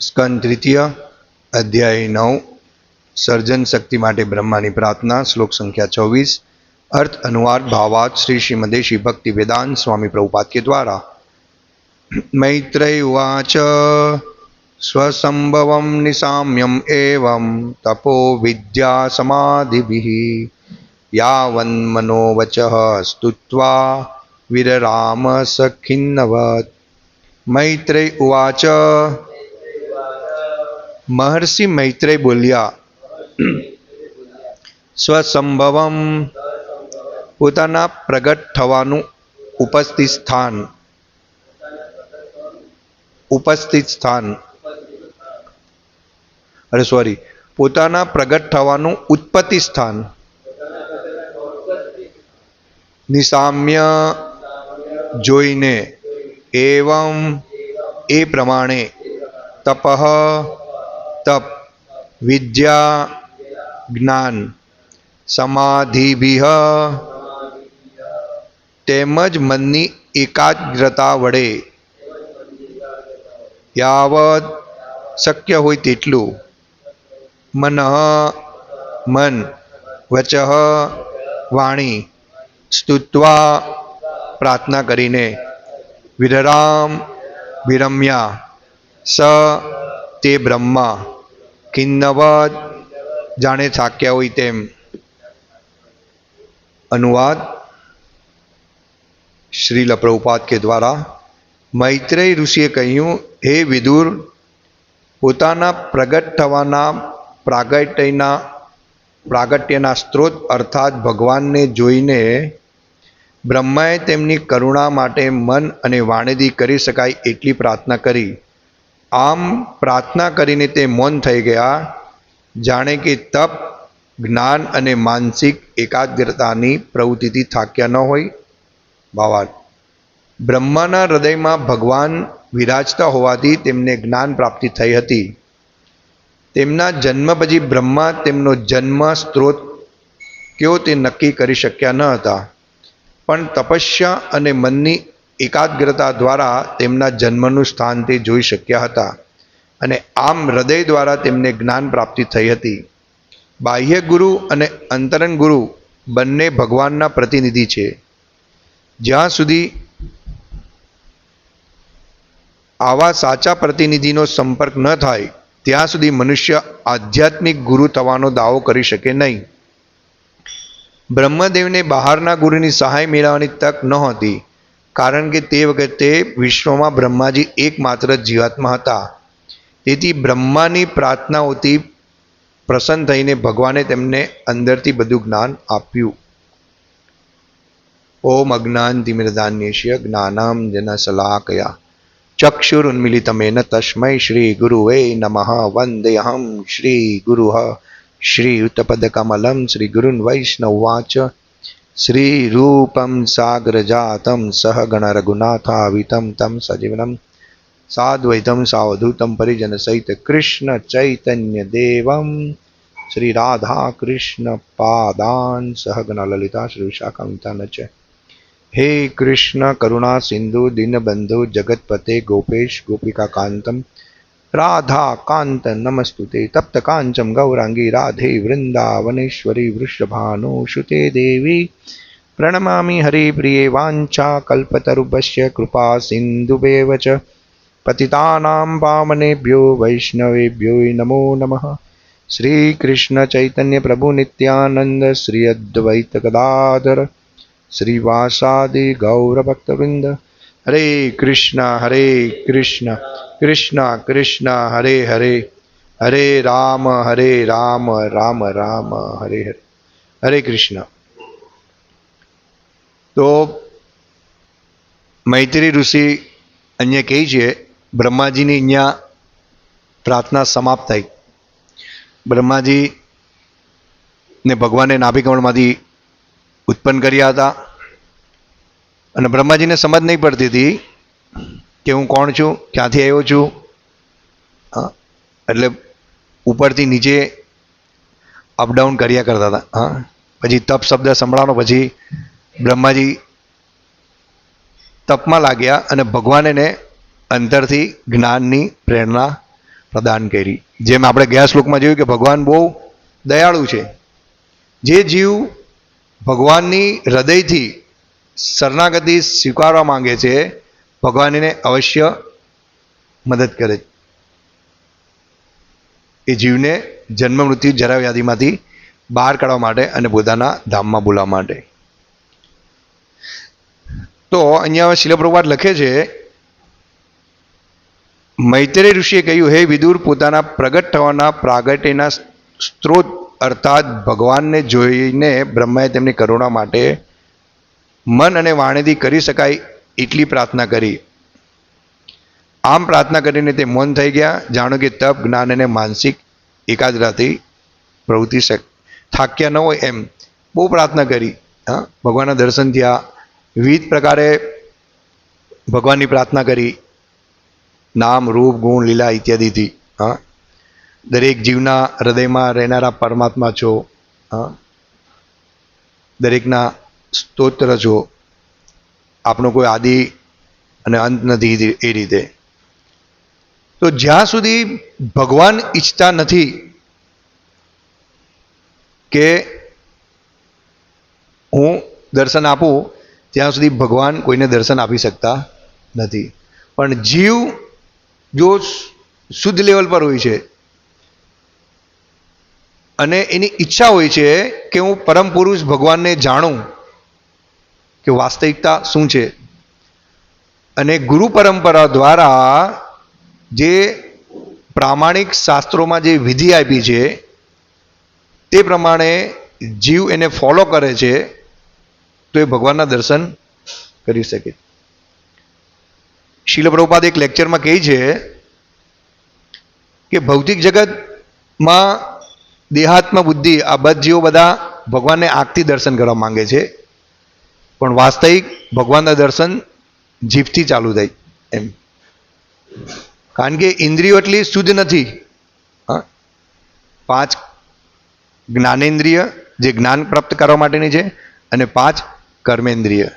સ્કંદ તૃતીય અધ્યાય નવ, સર્જન શક્તિ માટે બ્રહ્માની પ્રાર્થના, શ્લોક સંખ્યા ચોવીસ, અર્થ અનુવાદ ભાવાત શ્રી શ્રીમદેશી ભક્તિ વેદાંત સ્વામી પ્રભુપાદ કે દ્વારા. મૈત્રેય ઉવાચ, સ્વસંભવમ નિસામ્યમ એવમ તપો વિદ્યા સમાધિભિ યાવન્મનોવચ સ્તુત્વા વિરરામ સખિન્નવત. મૈત્રેય ઉવાચ. મહર્ષિ મૈત્રેય બોલ્યા, સ્વસંભવમ પોતાના પ્રગટ થવાનું ઉપસ્થિત સ્થાન. ઉપસ્થિત સ્થાન. અરે સોરી પોતાના પ્રગટ થવાનું ઉત્પત્તિ સ્થાન. નિસામ્ય જોઈને. એવમ એ પ્રમાણે તપઃ, તપ, વિદ્યા, જ્ઞાન, સમાધિભિહ, તેમજ મનની એકાગ્રતા વડે યાવત શક્ય હોય તેટલું મન મન, વચઃ, વાણી સ્તુત્વા પ્રાર્થના કરીને વિરરામ વિરમ્યા સ તે બ્રહ્મા કિન્નવદ જાણે થાક્યા હોય તેમ અનુવાદ શ્રી પ્રભુપાદ કે દ્વારા મૈત્રેય ઋષિએ કહ્યું હે વિદુર પોતાના પ્રગટ થવાના પ્રાગટ્યના પ્રાગટ્યના સ્ત્રોત અર્થાત ભગવાનને જોઈને બ્રહ્માએ તેમની કરુણા માટે મન અને વાણીથી કરી શકાય એટલી પ્રાર્થના કરી. આમ પ્રાર્થના કરીને તે મૌન થઈ ગયા. જાણે કે તપ, જ્ઞાન અને માનસિક એકાગ્રતાની પ્રવૃત્તિથી થાક્યા ન હોય. ભાવાર્થ બ્રહ્માના હૃદયમાં ભગવાન વિરાજતા હોવાથી તેમને જ્ઞાન પ્રાપ્તિ થઈ હતી. તેમના જન્મ પછી બ્રહ્મા તેમનો જન્મ સ્ત્રોત કયો તે નક્કી કરી શક્યા ન હતા. પણ તપસ્યા અને મનની એકાગ્રતા દ્વારા તેમના જન્મનું સ્થાન તે જોઈ શક્યા હતા અને આમ હૃદય દ્વારા તેમને જ્ઞાન પ્રાપ્તિ થઈ હતી. બાહ્ય ગુરુ અને અંતરંગ ગુરુ બંને ભગવાનના પ્રતિનિધિ છે. જ્યાં સુધી આવા સાચા પ્રતિનિધિનો સંપર્ક ન થાય, ત્યાં સુધી મનુષ્ય આધ્યાત્મિક ગુરુ થવાનો દાવો કરી શકે નહીં. બ્રહ્મદેવને બહારના ગુરુની સહાય મેળવવાની તક નહોતી કારણ કે તે વખતે વિશ્વમાં બ્રહ્માજી એકમાત્ર જીવાત્મા હતા. તેથી બ્રહ્માની પ્રાર્થનાઓથી પ્રસન્ન થઈને ભગવાને તેમને અંદરથી બધું જ્ઞાન આપ્યું. ઓમ અજ્ઞાનતિમિરદાન્યેષ્ય જ્ઞાનામ જન શલાકયા ચક્ષુરુન્મિલિતમેન તસ્મૈ શ્રી ગુરુવે નમઃ વંદેહમ શ્રી ગુરુ. શ્રીયુતપદકમલમ શ્રી ગુરુન વૈષ્ણવાચ શ્રી રૂપમ સાગરજાતમ સહગણ રઘુનાથાવિતમ તમ સજીવનમ સાદ્વૈતમ સાવધૂતમ પરિજન સહિત કૃષ્ણ ચૈતન્ય દેવમ શ્રી રાધા કૃષ્ણ પાદાન સહગણ લલિતા શ્રી વિશાખામિતાન રાધા કાંત નમસ્તુતે તપ્ત કાંચમ ગૌરાંગી રાધે વૃંદાવનેશ્વરી વૃષભાનુષુતે દેવી પ્રણમામી હરિપ્રિય વાંછા કલ્પતરુભ્ય કૃપા સિંધુભેવ ચ પતિતાનાં પાવનેભ્યો વૈષ્ણવેભ્યો નમો નમઃ શ્રીકૃષ્ણ ચૈતન્ય પ્રભુ નિત્યાનંદ શ્રી અદ્વૈત ગદાધર શ્રીવાસાદિ ગૌરભક્તવૃંદ હરે કૃષ્ણ હરે કૃષ્ણ કૃષ્ણ કૃષ્ણ, હરે હરે હરે રામ હરે રામ રામ રામ, હરે હરે હરે કૃષ્ણ. તો મૈત્રી ઋષિ અહીંયા કહે છે, બ્રહ્માજીની અહીંયા પ્રાર્થના સમાપ્ત થઈ. બ્રહ્માજી ને ભગવાને નાભિકમણમાંથી ઉત્પન્ન કર્યા હતા. અને બ્રહ્માજીને સમજ નહીં પડતી હતી કે હું કોણ છું, ક્યાંથી આવ્યો છું. એટલે ઉપરથી નીચે અપડાઉન કર્યા કરતા હતા. હા, પછી તપ શબ્દ સંભળાનો પછી બ્રહ્માજી તપમાં લાગ્યા અને ભગવાન એને અંતરથી જ્ઞાનની પ્રેરણા પ્રદાન કરી. જેમ આપણે ગયા શ્લોકમાં જોયું કે ભગવાન બહુ દયાળુ છે. જે જીવ ભગવાનની હૃદયથી શરણાગતિ સ્વીકારવા માંગે છે ભગવાન એને અવશ્ય મદદ કરે. એ જીવને જન્મ મૃત્યુ જરા વ્યાધિમાંથી બહાર કાઢવા માટે અને પોતાના ધામમાં બોલાવવા માટે. તો અહીંયા શિલપ્રભાત લખે છે, મૈત્રેય ઋષિએ કહ્યું, હે વિદુર, પોતાના પ્રગટ થવાના પ્રાગટ્યના સ્ત્રોત અર્થાત ભગવાનને જોઈને બ્રહ્માએ તેમની કરુણા માટે મન અને વાણીથી કરી શકાય એટલી પ્રાર્થના કરી. આમ પ્રાર્થના કરીને તે મૌન થઈ ગયા. જાણો કે તપ, જ્ઞાન અને માનસિક એકાગ્રતાથી પ્રવૃત્તિ થાક્યા ન હોય એમ બહુ પ્રાર્થના કરી. હા, ભગવાનના દર્શન થયા વિવિધ પ્રકારે ભગવાનની પ્રાર્થના કરી. નામ, રૂપ, ગુણ, લીલા ઇત્યાદિથી. હા, દરેક જીવના હૃદયમાં રહેનારા પરમાત્મા છો. હા, દરેકના સ્તોત્ર છો આપનો કોઈ આદિ અને અંત નથી એ રીતે. તો જ્યાં સુધી ભગવાન ઈચ્છતા નથી કે હું દર્શન આપું, ત્યાં સુધી ભગવાન કોઈને દર્શન આપી શકતા નથી. પણ જીવ જો શુદ્ધ લેવલ પર હોય છે અને એની ઈચ્છા હોય છે કે હું પરમ પુરુષ ભગવાનને જાણું કે વાસ્તવિકતા શું છે? અને ગુરુ પરંપરા દ્વારા જે પ્રામાણિક શાસ્ત્રોમાં જે વિધિ આપી છે, તે પ્રમાણે જીવ એને ફોલો કરે છે, તો એ ભગવાનના દર્શન કરી શકે. શીલ એક લેક્ચરમાં કહે છે કે ભૌતિક જગતમાં દેહાત્મ બુદ્ધિ આ બધ જીવો બધા ભગવાનને આંખથી દર્શન કરવા માંગે છે. પણ વાસ્તવિક ભગવાનના દર્શન જીભથી ચાલુ થાય એમ. કારણ કે ઇન્દ્રિયો એટલી શુદ્ધ નથી. પાંચ જ્ઞાનેન્દ્રિય જે જ્ઞાન પ્રાપ્ત કરવા માટેની છે અને પાંચ કર્મેન્દ્રિય.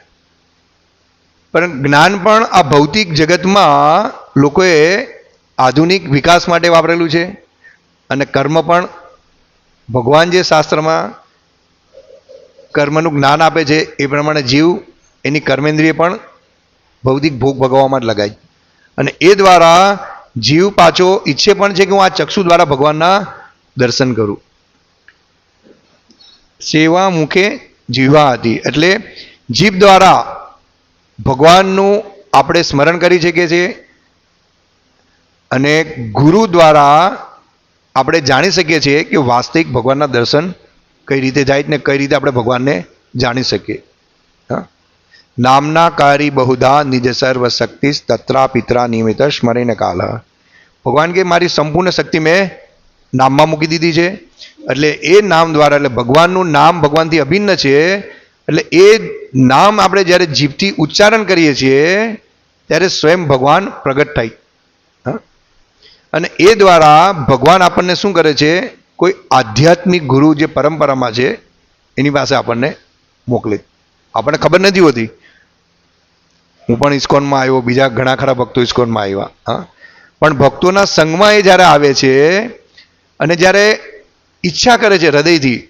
પણ જ્ઞાન પણ આ ભૌતિક જગતમાં લોકોએ આધુનિક વિકાસ માટે વાપરેલું છે અને કર્મ પણ ભગવાન જે શાસ્ત્રમાં કર્મનું જ્ઞાન આપે છે, એ પ્રમાણે જીવ એની કર્મેન્દ્રિય પણ ભૌતિક ભોગ ભોગવવામાં જ લગાય. અને એ દ્વારા જીવ પાછો ઈચ્છે પણ છે કે હું આ ચક્ષુ દ્વારા ભગવાનના દર્શન કરું. સેવા મુખે જીવા હતી એટલે જીભ દ્વારા ભગવાનનું આપણે સ્મરણ કરી શકીએ છીએ અને ગુરુ દ્વારા આપણે જાણી શકીએ છીએ કે વાસ્તવિક ભગવાનના દર્શન કઈ રીતે જાય ને કઈ રીતે આપણે ભગવાનને જાણી શકીએ. હા? નામના કારી બહુધા નિજ સર્વ શક્તિ તત્રા પિતરા નિમિત્ત સ્મરીને કાલ. ભગવાન કે મારી સંપૂર્ણ શક્તિ મેં નામમાં મૂકી દીધી છે. એટલે એ નામ દ્વારા, એટલે ભગવાનનું નામ ભગવાનથી અભિન્ન છે. એટલે એ નામ આપણે જ્યારે જીભથી ઉચ્ચારણ કરીએ છીએ, ત્યારે સ્વયં ભગવાન પ્રગટ થાય. અને એ દ્વારા ભગવાન આપણને શું કરે છે? કોઈ આધ્યાત્મિક ગુરુ જે પરંપરામાં છે, એની પાસે આપણને મોકલે. આપણને ખબર નથી હોતી. હું પણ ઇસ્કોનમાં આવ્યો, બીજા ઘણા ખરા ભક્તો ઇસ્કોનમાં આવ્યા, હા. પણ ભક્તોના સંઘમાં એ જ્યારે આવે છે, અને જ્યારે ઈચ્છા કરે છે હૃદયથી,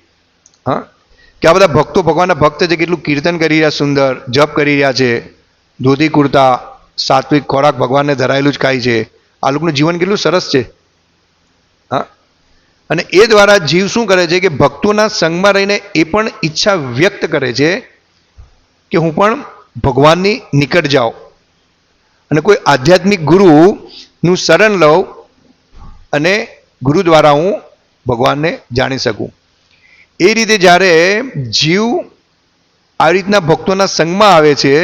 હા, કે આ બધા ભક્તો, ભગવાનના ભક્ત છે કેટલું કીર્તન કરી રહ્યા, સુંદર જપ કરી રહ્યા છે, ધોતી કુર્તા, સાત્વિક ખોરાક ભગવાનને ધરાયેલું જ ખાય છે, આ લોકોનું જીવન કેટલું સરસ છે, હા. અને એ દ્વારા જીવ શું કરે છે કે ભક્તોના સંગમાં રહીને એ પણ ઈચ્છા વ્યક્ત કરે છે કે હું પણ ભગવાનની નિકટ જાઉં. અને કોઈ આધ્યાત્મિક ગુરુનું શરણ લઉં અને ગુરુ દ્વારા હું ભગવાનને જાણી શકું. એ રીતે જ્યારે જીવ આ રીતના ભક્તોના સંગમાં આવે છે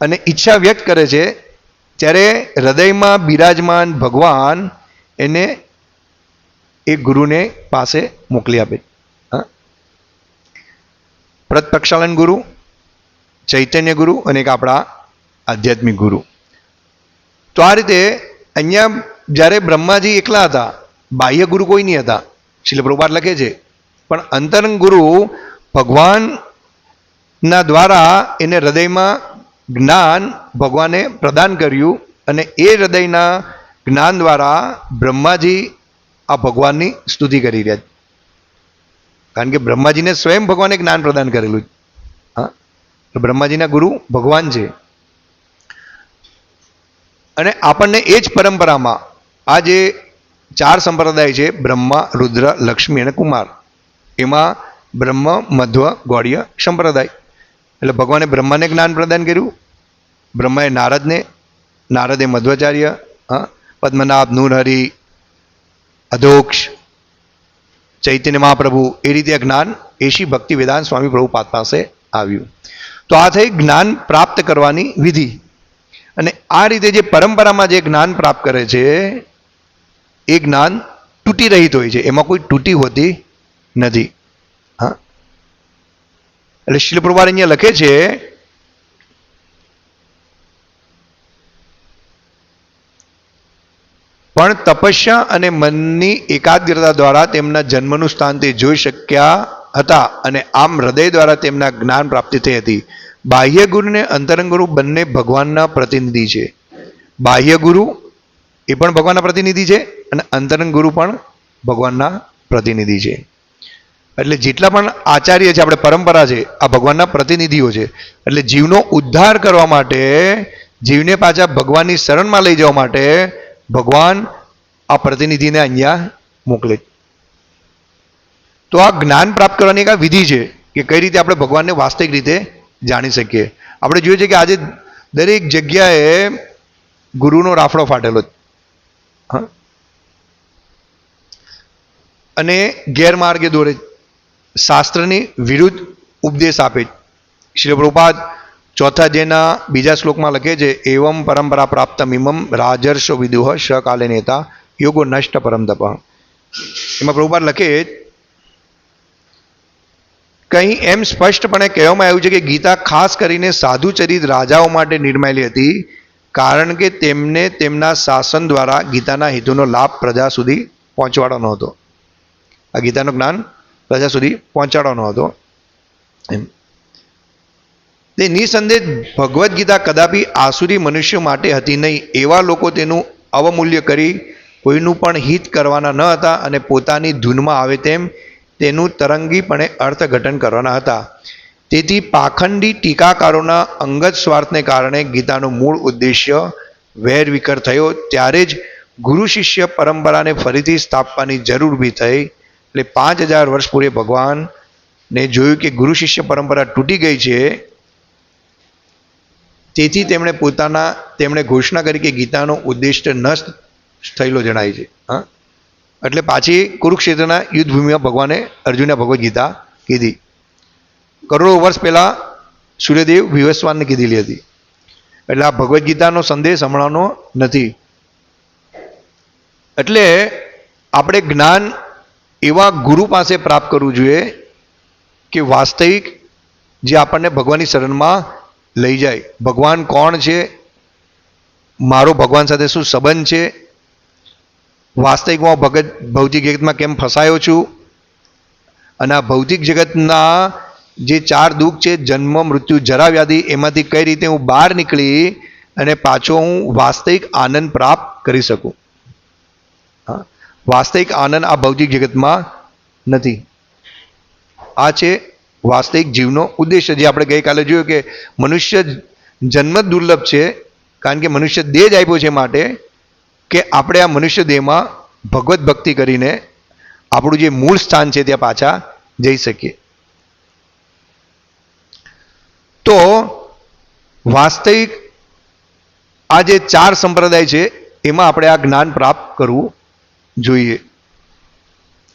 અને ઈચ્છા વ્યક્ત કરે છે, ત્યારે હૃદયમાં બિરાજમાન ભગવાન એને એ ગુરુને પાસે મોકલી આપે. પ્રત પ્રક્ષાલન ગુરુ, ચૈતન્ય ગુરુ અને એક આપણા આધ્યાત્મિક ગુરુ. તો આ રીતે અહીંયા જ્યારે બ્રહ્માજી એકલા હતા, બાહ્ય ગુરુ કોઈ નહીં હતા શિલ લખે છે, પણ અંતરંગ ગુરુ ભગવાનના દ્વારા એને હૃદયમાં જ્ઞાન ભગવાને પ્રદાન કર્યું અને એ હૃદયના જ્ઞાન દ્વારા બ્રહ્માજી આ ભગવાનની સ્તુતિ કરી રહ્યા છે. કારણ કે બ્રહ્માજીને સ્વયં ભગવાને જ્ઞાન પ્રદાન કરેલું હા? બ્રહ્માજીના ગુરુ ભગવાન છે. અને આપણને એ જ પરંપરામાં આ જે ચાર સંપ્રદાય છે, બ્રહ્મા, રુદ્ર, લક્ષ્મી અને કુમાર, એમાં બ્રહ્મ, મધ્વ, ગૌડીય સંપ્રદાય. એટલે ભગવાને બ્રહ્માને જ્ઞાન પ્રદાન કર્યું, બ્રહ્માએ નારદને, નારદે મધ્વાચાર્ય, હા? પદ્મનાભ, નૂરહરિ અધોક્ષ ચૈતન્ય મહાપ્રભુ, એ રીતે જ્ઞાન એશી ભક્તિ વેદાંત સ્વામી પ્રભુપાદ પાસે આવ્યું. તો આ થઈ જ્ઞાન પ્રાપ્ત કરવાની વિધિ. અને આ રીતે જે પરંપરામાં જે જ્ઞાન પ્રાપ્ત કરે છે, એ જ્ઞાન તૂટી રહિત હોય છે. એમાં કોઈ તૂટી હોતી નથી. હા. એટલે શિલ અહીંયા લખે છે પણ તપસ્યા અને મનની એકાગ્રતા દ્વારા તેમના જન્મનું સ્થાન તે જોઈ શક્યા હતા અને આમ હૃદય દ્વારા તેમના જ્ઞાન પ્રાપ્તિ થઈ હતી. બાહ્ય ગુરુ અને અંતરંગ ગુરુ બંને ભગવાનના પ્રતિનિધિ છે. બાહ્ય ગુરુ એ પણ ભગવાનના પ્રતિનિધિ છે અને અંતરંગ ગુરુ પણ ભગવાનના પ્રતિનિધિ છે. એટલે જેટલા પણ આચાર્ય છે, આપણે પરંપરા છે, આ ભગવાનના પ્રતિનિધિઓ છે. એટલે જીવનો ઉદ્ધાર કરવા માટે, જીવને પાછા ભગવાનની શરણમાં લઈ જવા માટે ભગવાન આ પ્રતિનિધિને અહીંયા મોકલે. તો આ જ્ઞાન પ્રાપ્ત કરવાની એક આ વિધિ છે કે કઈ રીતે આપણે ભગવાનને વાસ્તવિક રીતે જાણી શકીએ. આપણે જોઈએ છે કે આજે દરેક જગ્યાએ ગુરુનો રાફડો ફાટેલો અને ગેરમાર્ગે દોરે. શાસ્ત્રની વિરુદ્ધ ઉપદેશ આપે. શ્રી પ્રભુપાદ ચોથા જેના બીજા શ્લોકમાં લખે છે, એવમ પરંપરા પ્રાપ્ત મિમમ રાજર્ષો વિદુહ શ કાલે નેતા યોગો નષ્ટ પરમ તપ. એમાં પ્રભુપાદ લખે, કંઈ એમ સ્પષ્ટપણે કહેવામાં આવ્યું છે કે ગીતા ખાસ કરીને સાધુ ચરિત રાજાઓ માટે નિર્માયેલી હતી, કારણ કે તેમને તેમના શાસન દ્વારા ગીતાના હેતુનો લાભ પ્રજા સુધી પહોંચવાડવાનો હતો આ ગીતાનું જ્ઞાન પ્રજા સુધી પહોંચાડવાનો હતો. એમ. તે નિસંદેહ ભગવદ્ ગીતા કદાપી આસુરી મનુષ્ય માટે હતી નહીં. એવા લોકો તેનું અવમૂલ્ય કરી કોઈનું પણ હિત કરવાના ન હતા અને પોતાની ધૂનમાં આવે તેમ તેનું તરંગીપણે અર્થઘટન કરવાના હતા. તેથી પાખંડી ટીકાકારોના અંગત સ્વાર્થને કારણે ગીતાનો મૂળ ઉદ્દેશ્ય વેરવિખર થયો. ત્યારે જ ગુરુ શિષ્ય પરંપરાને ફરીથી સ્થાપવાની જરૂર બી થઈ. એટલે પાંચ હજાર વર્ષ પૂર્વે ભગવાનને જોયું કે ગુરુ શિષ્ય પરંપરા તૂટી ગઈ છે. તેથી તેમણે પોતાના, તેમણે ઘોષણા કરી કે ગીતાનો ઉદ્દિષ્ટ નષ્ટ થયેલો જણાય છે. હા? એટલે પાછી કુરુક્ષેત્રના યુદ્ધભૂમિમાં ભગવાને અર્જુને ભગવદ્ ગીતા કીધી. કરોડો વર્ષ પહેલાં સૂર્યદેવ વિવસ્વાનને કીધેલી હતી. એટલે આ ભગવદ્ ગીતાનો સંદેશ હમણાંનો નથી. એટલે આપણે જ્ઞાન એવા ગુરુ પાસે પ્રાપ્ત કરવું જોઈએ કે વાસ્તવિક જે આપણને ભગવાનની શરણમાં લઈ જાય. ભગવાન કોણ છે? મારો ભગવાન સાથે શું સંબંધ છે? વાસ્તવિકમાં ભગત, ભૌતિક જગતમાં કેમ ફસાયો છું? અને આ ભૌતિક જગતના જે ચાર દુઃખ છે, જન્મ, મૃત્યુ, જરા વ્યાધિ, એમાંથી કઈ રીતે હું બહાર નીકળી અને પાછો હું વાસ્તવિક આનંદ પ્રાપ્ત કરી શકું? વાસ્તવિક આનંદ આ ભૌતિક જગતમાં નથી. આ છે વાસ્તવિક જીવનો ઉદ્દેશ્ય જે આપણે ગઈકાલે જોયું કે મનુષ્ય જન્મ દુર્લભ છે, કારણ કે મનુષ્ય દેહ જ આપ્યો છે માટે કે આપણે આ મનુષ્ય દેહમાં ભગવત ભક્તિ કરીને આપણું જે મૂળ સ્થાન છે ત્યાં પાછા જઈ શકીએ. તો વાસ્તવિક આ જે ચાર સંપ્રદાય છે, એમાં આપણે આ જ્ઞાન પ્રાપ્ત કરવું જોઈએ.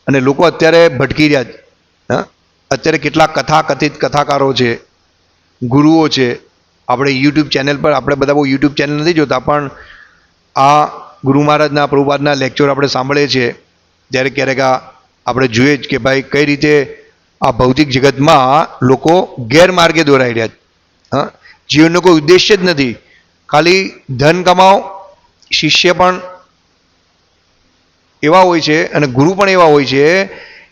અને લોકો અત્યારે ભટકી રહ્યા છે. અત્યારે કેટલા કથા કથિત કથાકારો છે, ગુરુઓ છે. આપણે યુટ્યુબ ચેનલ પર આપણે બધા બહુ યુટ્યુબ ચેનલ નથી જોતા, પણ આ ગુરુ મહારાજના, પ્રભુપાદના લેક્ચર આપણે સાંભળીએ છીએ ત્યારે ક્યારેક આ આપણે જોઈએ જ કે ભાઈ કઈ રીતે આ ભૌતિક જગતમાં લોકો ગેરમાર્ગે દોરાઈ રહ્યા છે. હા? જીવનનો કોઈ ઉદ્દેશ્ય જ નથી. ખાલી ધન કમાઓ, શિષ્ય પણ એવા હોય છે અને ગુરુ પણ એવા હોય છે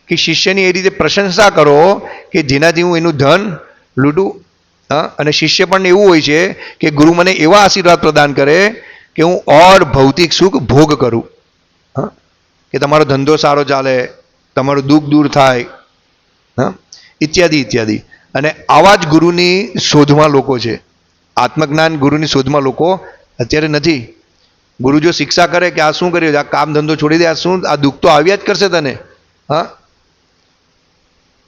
કે શિષ્યની એ રીતે પ્રશંસા કરો કે જેનાથી હું એનું ધન લૂંટું, હા? અને શિષ્ય પણ એવું હોય છે કે ગુરુ મને એવા આશીર્વાદ પ્રદાન કરે કે હું ઓર ભૌતિક સુખ ભોગ કરું, હા? કે તમારો ધંધો સારો ચાલે, તમારું દુઃખ દૂર થાય, હા? ઇત્યાદિ ઇત્યાદિ. અને આવા જ ગુરુની શોધમાં લોકો છે. આત્મજ્ઞાન ગુરુની શોધમાં લોકો અત્યારે નથી. ગુરુ જો શિક્ષા કરે કે આ શું કર્યું? આ કામ ધંધો છોડી દે, આ શું? આ દુઃખ તો આવ્યા જ કરશે તને, હા?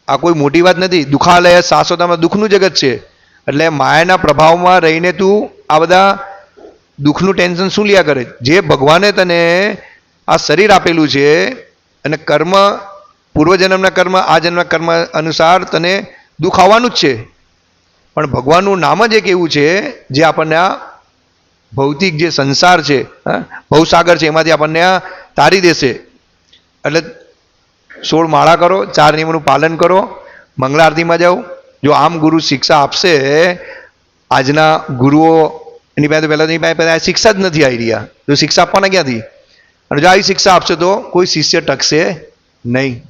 આ કોઈ મોટી વાત નથી. દુઃખાલય શાશ્વતામાં દુઃખનું જગત છે. એટલે માયાના પ્રભાવમાં રહીને તું આ બધા દુઃખનું ટેન્શન શું લ્યા કરે? જે ભગવાને તને આ શરીર આપેલું છે અને કર્મ પૂર્વજન્મના કર્મ આ જન્મના કર્મ અનુસાર તને દુઃખ આવવાનું જ છે. પણ ભગવાનનું નામ જ એક એવું છે જે આપણને આ ભૌતિક જે સંસાર છે હા, ભવસાગર છે એમાંથી આપણને આ તારી દેશે. એટલે સોળ માળા કરો, ચાર નિયમોનું પાલન કરો મંગળા આરતીમાં જાઓ. જો આમ ગુરુ શિક્ષા આપશે, આજના ગુરુઓ એની પાસે પહેલાં એની પાસે આ શિક્ષા જ નથી આવી રહ્યા. તો શિક્ષા આપવાના ક્યાંથી? અને જો આવી શિક્ષા આપશે તો કોઈ શિષ્ય ટકશે નહીં.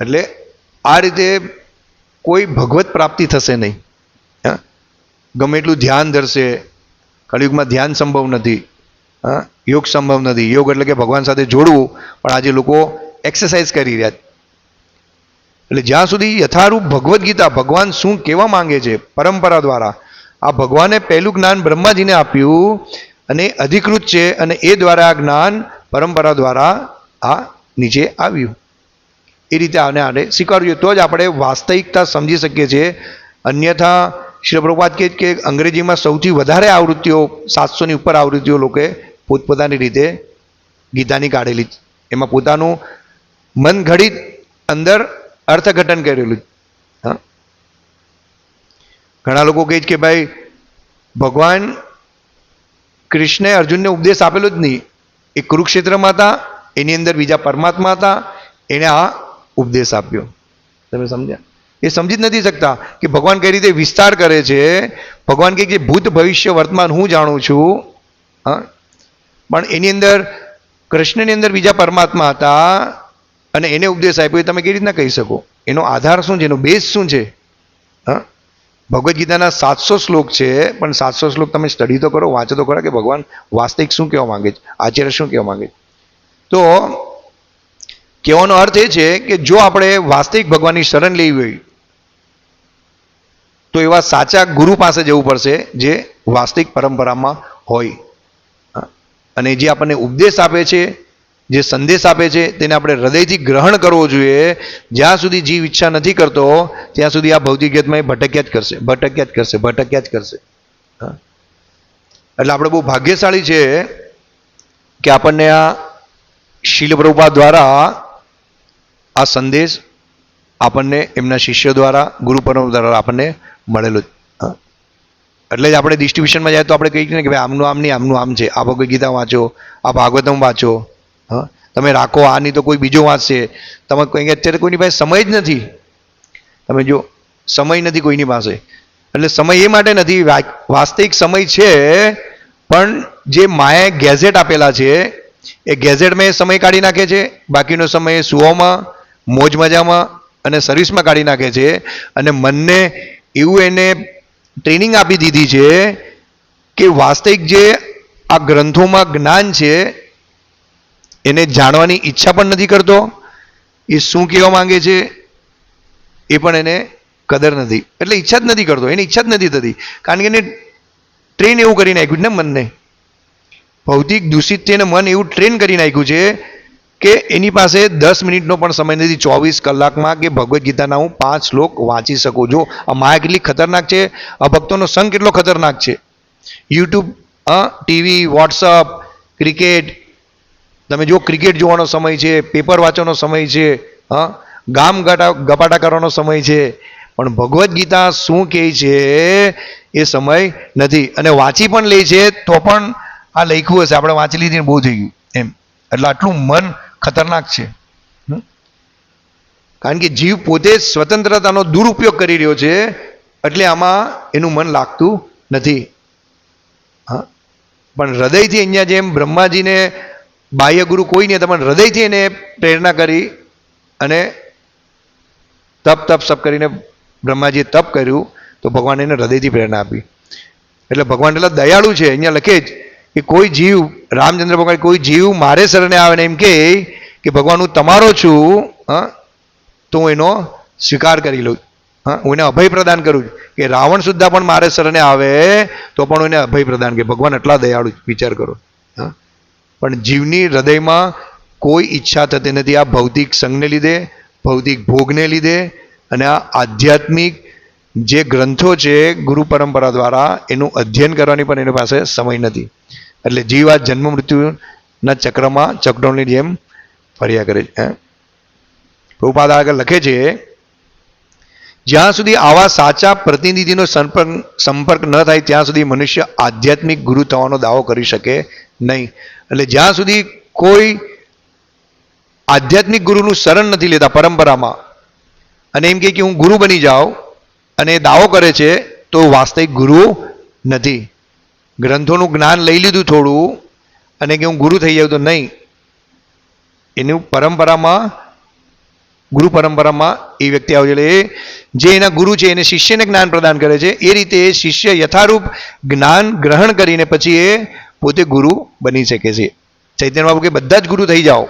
એટલે આ રીતે કોઈ ભગવત પ્રાપ્તિ થશે નહીં. ગમે એટલું ધ્યાન ધરશે. કળિયુગમાં ધ્યાન સંભવ નથી. યોગ સંભવ નથી. યોગ એટલે કે ભગવાન સાથે જોડવું, પણ આજે લોકો એક્સરસાઇઝ કરી રહ્યા એટલે જ્યાં સુધી યથારૂપ ભગવદ્ ગીતા ભગવાન શું કહેવા માંગે છે, પરંપરા દ્વારા, આ ભગવાને પહેલું જ્ઞાન બ્રહ્માજીને આપ્યું અને અધિકૃત છે અને એ દ્વારા આ જ્ઞાન પરંપરા દ્વારા આ નીચે આવ્યું. એ રીતે આને આને સ્વીકારવું જોઈએ તો જ આપણે વાસ્તવિકતા સમજી શકીએ છીએ. અન્યથા શ્રી પ્રભુપાદ કે અંગ્રેજીમાં સૌથી વધારે આવૃત્તિઓ, સાતસોની ઉપર આવૃત્તિઓ લોકોએ પોતપોતાની રીતે ગીતાની કાઢેલી. એમાં પોતાનું મન ઘડી અંદર અર્થઘટન કરેલું હા? ઘણા લોકો કહે છે કે ભાઈ, ભગવાન કૃષ્ણે અર્જુનને ઉપદેશ આપેલો જ નહીં. એ કુરુક્ષેત્રમાં હતા એની અંદર બીજા પરમાત્મા હતા, એણે આ ઉપદેશ આપ્યો. તમે સમજ્યા? એ સમજી જ નથી શકતા કે ભગવાન કઈ રીતે વિસ્તાર કરે છે. ભગવાન કહે છે ભૂત ભવિષ્ય વર્તમાન હું જાણું છું. હા? પણ એની અંદર કૃષ્ણની અંદર બીજા પરમાત્મા હતા અને એને ઉપદેશ આપ્યો એ તમે કેવી રીતના કહી શકો? એનો આધાર શું છે? એનો બેઝ શું છે? હા? ભગવદ્ ગીતાના સાતસો શ્લોક છે, પણ સાતસો શ્લોક તમે સ્ટડી તો કરો, વાંચો તો ખરા કે ભગવાન વાસ્તવિક શું કહેવા માંગે છે? આચાર્ય શું કહેવા માંગે છે? તો કહેવાનો અર્થ એ છે કે જો આપણે વાસ્તવિક ભગવાનની શરણ લેવી હોય, તો એવા સાચા ગુરુ પાસે જવું પડશે જે વાસ્તવિક પરંપરામાં હોય. અને જે આપણને ઉપદેશ આપે છે, જે સંદેશ આપે છે, તેને આપણે હૃદયથી ગ્રહણ કરવો જોઈએ જ્યાં સુધી જીવ ઈચ્છા નથી કરતો, ત્યાં સુધી આ ભૌતિક જગતમાં એ ભટક્યા જ કરશે, ભટક્યા જ કરશે, ભટક્યા જ કરશે. એટલે આપણે બહુ ભાગ્યશાળી છે કે આપણને આ શીલ દ્વારા આ સંદેશ આપણને એમના શિષ્ય દ્વારા, ગુરુ પરંપરા દ્વારા આપણને મળેલો. એટલે જ આપણે ડિસ્ટ્રીબ્યુશનમાં જાય તો આપણે કહીએ ને કે ભાઈ આમનું આમ નહીં, આમનું આમ છે. આ ભગવદ્ ગીતા વાંચો આ ભાગવતમ વાંચો. હા? તમે રાખો આ નહીં તો કોઈ બીજો વાંચશે. તમે કંઈ અત્યારે કોઈની પાસે સમય જ નથી. તમે જો, સમય નથી કોઈની પાસે. એટલે સમય એ માટે નથી વાસ્તવિક સમય છે, પણ જે માએ ગેઝેટ આપેલા છે, એ ગેઝેટમાં એ સમય કાઢી નાખે છે, બાકીનો સમય એ સુવામાં, મોજ મજામાં અને સર્વિસમાં કાઢી નાખે છે અને મનને એવું એને ટ્રેનિંગ આપી દીધી છે કે વાસ્તવિક જે આ ગ્રંથોમાં જ્ઞાન છે, એને જાણવાની ઈચ્છા પણ નથી કરતો. એ શું કહેવા માંગે છે? એ પણ એને કદર નથી. એટલે ઈચ્છા જ નથી કરતો. એની ઈચ્છા જ નથી થતી. કારણ કે એને ટ્રેન એવું કરી નાખ્યું ને મનને? ભૌતિક દૂષિત છે ને મન એવું ટ્રેન કરી નાખ્યું છે કે એની પાસે દસ મિનિટનો પણ સમય નથી, ચોવીસ કલાકમાં કે ભગવદ્ ગીતાના હું પાંચ શ્લોક વાંચી શકું જો આ માયા કેટલી ખતરનાક છે? આ ભક્તોનો સંઘ કેટલો ખતરનાક છે? યુટ્યુબ ટીવી, વોટ્સઅપ, ક્રિકેટ, તમે જો ક્રિકેટ જોવાનો સમય છે, પેપર વાંચવાનો સમય છે હા ગામ ગટા, ગપાટા કરવાનો સમય છે. પણ ભગવદ્ ગીતા શું કહે છે એ સમય નથી. અને વાંચી પણ લે છે તો પણ આ લખ્યું હશે. આપણે વાંચી લીધી બહુ થઈ ગયું. એમ. એટલે આટલું મન ખતરનાક છે? કારણ કે જીવ પોતે સ્વતંત્રતાનો દુરુપયોગ કરી રહ્યો છે, એટલે આમાં એનું મન લાગતું નથી. હા? પણ હૃદયથી અહીંયા જેમ બ્રહ્માજીને બાહ્ય ગુરુ કોઈ નહીં, પણ હૃદયથી એને પ્રેરણા કરી અને તપ તપ સપ કરીને બ્રહ્માજીએ તપ કર્યું, તો ભગવાન એને હૃદયથી પ્રેરણા આપી. એટલે ભગવાન એટલા દયાળુ છે, અહીંયા લખે જ કે કોઈ જીવ, રામચંદ્ર ભગવાન કોઈ જીવ મારે શરણે આવે ને એમ કહે કે ભગવાન હું તમારો છું, હા, તો હું એનો સ્વીકાર કરી લઉં. હા, હું એને અભય પ્રદાન કરું છું. કે રાવણ સુદ્ધા પણ મારે શરણે આવે, તો પણ હું એને અભય પ્રદાન કે ભગવાન એટલા દયાળુ વિચાર કરો. હા. પણ જીવની હૃદયમાં કોઈ ઈચ્છા થતી નથી. આ ભૌતિક સંઘને લીધે, ભૌતિક ભોગને લીધે અને આ આધ્યાત્મિક જે ગ્રંથો છે, ગુરુ પરંપરા દ્વારા એનું અધ્યયન કરવાની પણ એની પાસે સમય નથી. એટલે જીવ જન્મ મૃત્યુના ચક્રમાં ચકડોળની જેમ ફર્યા કરે છે? પ્રભુપાદ આગળ લખે છે, જ્યાં સુધી આવા સાચા પ્રતિનિધિનો સંપર્ક સંપર્ક ન થાય, ત્યાં સુધી મનુષ્ય આધ્યાત્મિક ગુરુ થવાનો દાવો કરી શકે નહીં એટલે જ્યાં સુધી કોઈ આધ્યાત્મિક ગુરુનું શરણ નથી લેતા પરંપરામાં, અને એમ કે હું ગુરુ બની જાઉં, અને દાવો કરે છે, તો વાસ્તવિક ગુરુ નથી ગ્રંથોનું જ્ઞાન લઈ લીધું થોડું અને કે હું ગુરુ થઈ જાઉં તો નહીં. એનું પરંપરામાં, ગુરુ પરંપરામાં એ વ્યક્તિ આવે એટલે જે એના ગુરુ છે એને શિષ્યને જ્ઞાન પ્રદાન કરે છે, એ રીતે શિષ્ય યથારૂપ જ્ઞાન ગ્રહણ કરીને પછી એ પોતે ગુરુ બની શકે છે. ચૈતન્ય બાબુ કે બધા જ ગુરુ થઈ જાઓ.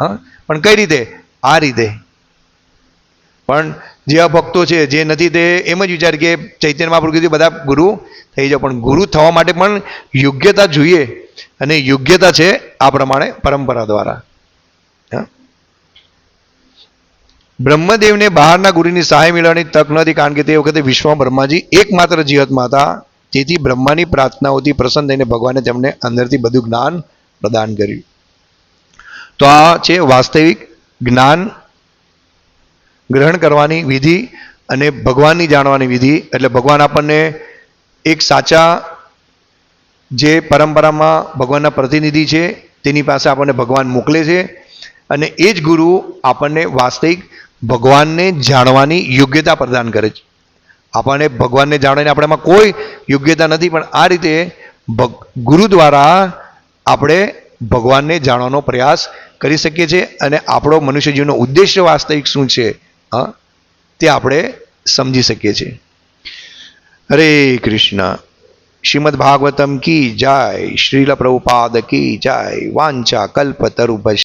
હા? પણ કઈ રીતે? આ રીતે. પણ જે ભક્તો છે, જે નથી તે એમ જ વિચાર કે ચૈતન્ય મહાપ્રભુ કીધું, બધા ગુરુ થઈ જાઓ, પણ ગુરુ થવા માટે પણ યોગ્યતા જોઈએ અને યોગ્યતા છે આ પ્રમાણે પરંપરા દ્વારા. બ્રહ્મદેવને બહારના ગુરુની સહાય મેળવવાની તક નથી, કારણ કે તે વખતે વિશ્વમાં બ્રહ્માજી એકમાત્ર જીવતમાં હતા. તેથી બ્રહ્માની પ્રાર્થનાઓથી પ્રસન્ન થઈને ભગવાને તેમને અંદરથી બધું જ્ઞાન પ્રદાન કર્યું. તો આ છે વાસ્તવિક જ્ઞાન ગ્રહણ કરવાની વિધિ અને ભગવાનની જાણવાની વિધિ. એટલે ભગવાન આપણને એક સાચા જે પરંપરામાં ભગવાનના પ્રતિનિધિ છે, તેની પાસે આપણને ભગવાન મોકલે છે અને એ જ ગુરુ આપણને વાસ્તવિક ભગવાનને જાણવાની યોગ્યતા પ્રદાન કરે છે. આપણને ભગવાનને જાણવાની આપણામાં કોઈ યોગ્યતા નથી, પણ આ રીતે ગુરુ દ્વારા આપણે ભગવાનને જાણવાનો પ્રયાસ કરી શકીએ છીએ અને આપણો મનુષ્ય જીવનનો ઉદ્દેશ્ય વાસ્તવિક શું છે હા, તે આપણે સમજી શકીએ છીએ. હરે કૃષ્ણ, શ્રીમદ ભાગવતમ કી જય, શ્રીલ પ્રભુપાદ કી જય, વાંચા કલ્પતરુભ